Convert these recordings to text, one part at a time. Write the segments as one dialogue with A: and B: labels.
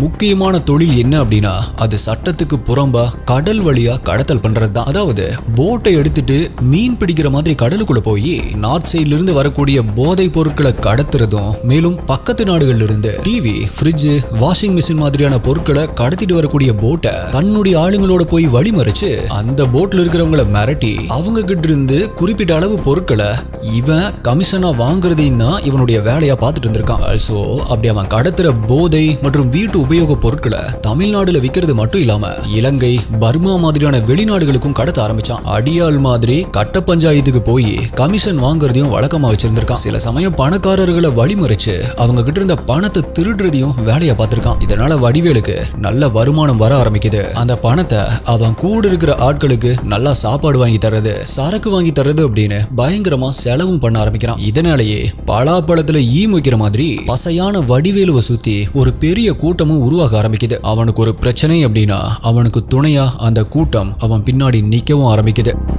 A: முக்கியமான தொழில் என்ன அப்படின்னா அது சட்டத்துக்கு புறம்பா கடல் வழியா கடத்தல் பண்றது தான் அதாவது போட்டை எடுத்துட்டு மீன் பிடிக்கிற மாதிரி கடலுக்குள்ள போய் நார்த் சைட்ல இருந்து வரக்கூடிய போதைப் பொருட்களை கடத்துறதும் மேலும் பக்கத்து நாடுகள்ல இருந்து டிவி ஃப்ரிட்ஜ் வாஷிங் மிஷின் மாதிரியான பொருட்களை கடத்திட்டு வரக்கூடிய போட்டை தன்னுடைய ஆளுங்களோட போய் வழிமறிச்சு அந்த போட்ல இருக்கிறவங்கள மிரட்டி அவங்க கிட்ட இருந்து குறிப்பிட்ட அளவு பொருட்களை இவன் கமிஷனா வாங்குறதையும் தான் இவனுடைய வேலையா பார்த்துட்டு இருந்திருக்கான். ஸோ அப்படி அவன் கடத்துற போதை மற்றும் வீட்டு உபயோக பொருட்களை தமிழ்நாடுல விற்கிறது மட்டும் இல்லாம இலங்கை பர்மா மாதிரியான வெளிநாடுகளுக்கும் கடத்த ஆரம்பிச்சான். அடியாள் மாதிரி கட்ட பஞ்சாயத்துக்கு போய் கமிஷன் வாங்குறதையும் வழக்கமா வச்சிருந்திருக்கான். சில சமயம் பணக்காரர்களை வழிமறிச்சு அவங்க கிட்ட இருந்த பணத்தை திருடுறதையும் வேலையா பார்த்திருக்கான். இதனால வடிவேலுக்கு நல்ல வருமானம் வர ஆரம்பிக்குது. அந்த பணத்தை அவன் கூட இருக்கிற ஆட்களுக்கு நல்லா சாப்பாடு வாங்கி தர்றது சரக்கு வாங்கி தர்றது அப்படின்னு பயங்கரமா செலவும் பண்ண ஆரம்பிக்கிறான். இதனாலேயே பலாப்பழத்துல ஈ வைக்கிற மாதிரி பசையான வடிவேலுவை சுத்தி ஒரு பெரிய கூட்டமும் உருவாக ஆரம்பிக்குது. அவனுக்கு ஒரு பிரச்சனை அப்படின்னா அவனுக்கு துணையா அந்த கூட்டம் அவன் பின்னாடி நிற்கவும் ஆரம்பிக்குது.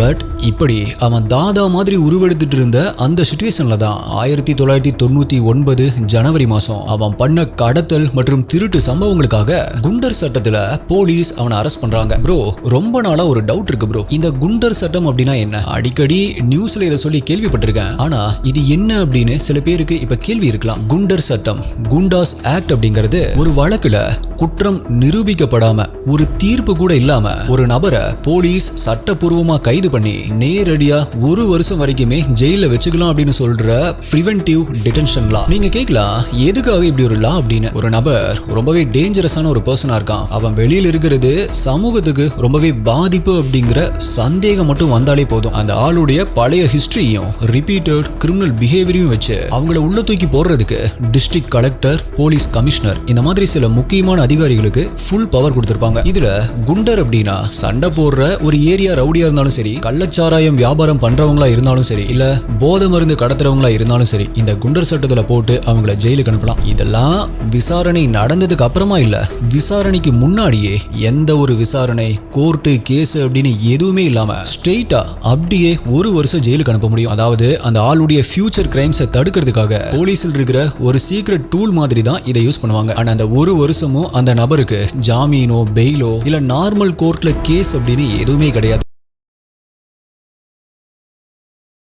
A: பட் இப்படி அவன் தாதா மாதிரி உருவெடுத்துட்டு இருந்த அந்த சுச்சுவேஷன்ல தான் ஆயிரத்தி தொள்ளாயிரத்தி தொண்ணூத்தி ஒன்பது ஜனவரி மாசம் அவன் பண்ண கடத்தல் மற்றும் திருட்டு சம்பவங்களுக்காக குண்டர் சட்டத்துல போலீஸ் அவனை அரெஸ்ட் பண்றாங்க. ப்ரோ ரொம்ப நாளா ஒரு டவுட் இருக்கு ப்ரோ இந்த குண்டர் சட்டம் அப்படின்னா என்ன? அடிக்கடி நியூஸ்ல இதை சொல்லி கேள்விப்பட்டிருக்கேன். ஆனா இது என்ன அப்படின்னு சில பேருக்கு இப்ப கேள்வி இருக்கலாம். குண்டர் சட்டம் குண்டாஸ் ஆக்ட் அப்படிங்கிறது ஒரு வழக்குல குற்றம் நிரூபிக்கப்படாம ஒரு தீர்ப்பு கூட இல்லாம ஒரு நபரை போலீஸ் சட்டப்பூர்வமா கைது பண்ணி நேரடியா ஒரு வருஷம் வரைக்குமே ஜெயில வச்சுக்கலாம் அப்படின்னு சொல்ற பிரிவென்டிவ் டிடென்ஷன் லா நீங்க கேட்கலாம் எதுக்காக இப்படி ஒரு லா அப்படின்னு? ஒரு நபர் ரொம்பவே டேஞ்சரஸான ஒரு பர்சனா இருக்கான். அவன் வெளியில இருக்கிறது சமூகத்துக்கு ரொம்பவே பாதிப்பு அப்படிங்கிற சந்தேகம் மட்டும் வந்தாலே போதும். அந்த ஆளுடைய பழைய ஹிஸ்டரியும் ரிப்பீட்டட் கிரிமினல் பிஹேவியரையும் வச்சு அவங்கள உள்ள தூக்கி போடுறதுக்கு டிஸ்ட்ரிக்ட் கலெக்டர் போலீஸ் கமிஷனர் இந்த மாதிரி சில முக்கியமான அதிகாரிகளுக்கு ஃபுல் பவர் கொடுத்துருப்பாங்க. இதுல குண்டர் அப்படின்னா சண்டை போடுற ஒரு ஏரியா ரவுடியா இருந்தாலும் சரி கள்ளச்சாராயம் வியாபாரம் பண்றவங்களா இருந்தாலும் சரி இல்ல போதை மருந்து கடத்துறவங்களா இருந்தாலும் சரி இந்த குண்டர் சட்டத்துல போட்டு அவங்கள ஜெயிலுக்கு அனுப்பலாம். இதெல்லாம் விசாரணை நடந்ததுக்கு அப்புறமா இல்ல விசாரணைக்கு முன்னாடியே எந்த ஒரு விசாரணை கோர்ட்டு கேஸ் அப்படின்னு எதுவுமே இல்லாம ஸ்ட்ரெயிட்டா அப்படியே ஒரு வருஷம் ஜெயிலுக்கு அனுப்ப முடியும். அதாவது அந்த ஆளுடைய ஃபியூச்சர் கிரைம்ஸை தடுக்கிறதுக்காக போலீஸில் இருக்கிற ஒரு சீக்ரெட் டூல் மாதிரி தான் இதை யூஸ் பண்ணுவாங்க. ஆனா அந்த ஒரு வருஷமும் அந்த நபருக்கு ஜாமீனோ பெயிலோ இல்ல நார்மல் கோர்ட்ல கேஸ் அப்படின்னு எதுவுமே கிடையாது.